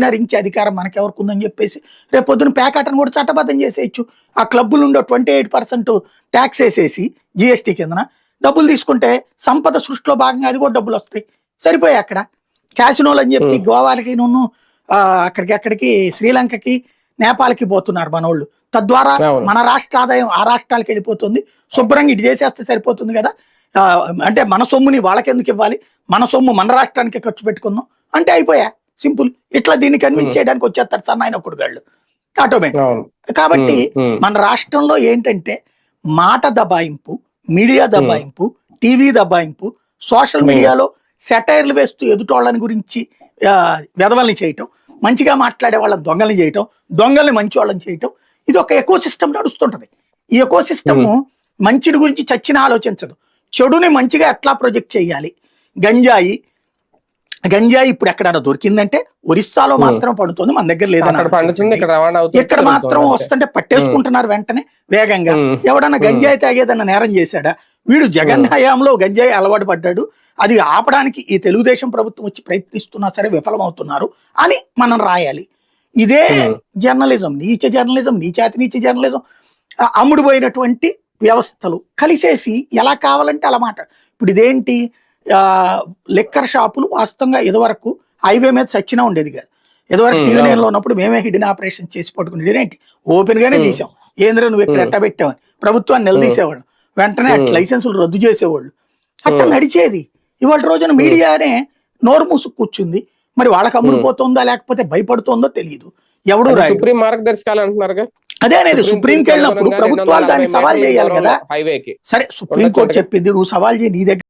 నరించి అధికారం మనకెవరికి ఉందని చెప్పేసి రేపు పొద్దున ప్యాకెట్ను కూడా చట్టబద్ధం చేసేయచ్చు. ఆ క్లబ్బులు ఉండే ట్వంటీ ఎయిట్ పర్సెంట్ ట్యాక్స్ వేసేసి జిఎస్టీ కిందన డబ్బులు తీసుకుంటే సంపద సృష్టిలో భాగంగా అది కూడా డబ్బులు వస్తాయి. సరిపోయాయి అక్కడ? క్యాసినోలు అని చెప్పి గోవాలకి నువ్వు అక్కడికి అక్కడికి శ్రీలంకకి నేపాల్కి పోతున్నారు మనోళ్ళు. తద్వారా. మన రాష్ట్ర ఆదాయం ఆ రాష్ట్రాలకు వెళ్ళిపోతుంది. శుభ్రంగా ఇటు చేసేస్తే సరిపోతుంది కదా? అంటే మన సొమ్ముని వాళ్ళకెందుకు ఇవ్వాలి? మన సొమ్ము మన రాష్ట్రానికి ఖర్చు పెట్టుకుందాం. అంటే అయిపోయా? సింపుల్. ఇట్లా దీన్ని కన్విన్స్ చేయడానికి వచ్చేస్తారు సన్నాయిన కొడుగాళ్ళు ఆటోమేటిక్ కాబట్టి. మన రాష్ట్రంలో ఏంటంటే మాట దబాయింపు మీడియా దబాయింపు టీవీ దబాయింపు సోషల్. మీడియాలో సెటైర్లు వేస్తూ ఎదుటోళ్ళని గురించి ఆ, వెధవల్ని చేయటం మంచిగా మాట్లాడే వాళ్ళని దొంగల్ని చేయటం దొంగల్ని మంచి వాళ్ళని చేయటం ఇది ఒక ఎకో సిస్టమ్ నడుస్తుంటది. ఈ ఎకో సిస్టమ్ మంచిని గురించి చచ్చిన ఆలోచించదు. చెడుని మంచిగా ఎట్లా ప్రొజెక్ట్ చేయాలి? గంజాయి గంజాయి ఇప్పుడు ఎక్కడైనా దొరికిందంటే ఒరిస్సాలో మాత్రం పడుతుంది మన దగ్గర లేదని. ఇక్కడ మాత్రం. వస్తుంటే పట్టేసుకుంటున్నారు వెంటనే వేగంగా. ఎవడన్నా గంజాయి తాగేదన్న నేరం చేశాడా వీడు జగన్ హయాంలో గంజాయి అలవాటు పడ్డాడు అది ఆపడానికి ఈ తెలుగుదేశం ప్రభుత్వం వచ్చి ప్రయత్నిస్తున్నా సరే విఫలమవుతున్నారు అని మనం రాయాలి ఇదే. జర్నలిజం నీచ జర్నలిజం నీచాతి నీచ జర్నలిజం అమ్ముడుపోయినటువంటి వ్యవస్థలు కలిసేసి ఎలా కావాలంటే అలా మాట ఇప్పుడు ఇదేంటి లిక్కర్ షాపులు వాస్తవంగా ఇదివరకు హైవే మీద చచ్చినా ఉండేది కాదు. ఇదివరకు ఉమ్, టీవీ అవును. నైన్లో ఉన్నప్పుడు మేమే హిడెన్ ఆపరేషన్ చేసి పట్టుకునేది ఏంటి? ఓపెన్ గానే. తీసాం. ఏంద్ర నువ్వు ఇక్కడ ఉమ్. ఎట్ట పెట్టావని ప్రభుత్వాన్ని నిలదీసేవాళ్ళు. వెంటనే. లైసెన్సులు రద్దు చేసేవాళ్ళు. అట్లా. నడిచేది. ఇవాళ రోజున మీడియానే నోరు మూసుకు కూర్చుంది. మరి వాళ్ళకి అమ్ముడుపోతుందా లేకపోతే భయపడుతుందో తెలియదు. ఎవడు సుప్రీం మార్గదర్శకాలు అంటున్నారు అదే అనేది సుప్రీంకి వెళ్ళినప్పుడు ప్రభుత్వాలు దాన్ని సవాల్ చేయాలి కదా. సరే సుప్రీంకోర్టు చెప్పింది నువ్వు సవాల్ చేయి నీ దగ్గర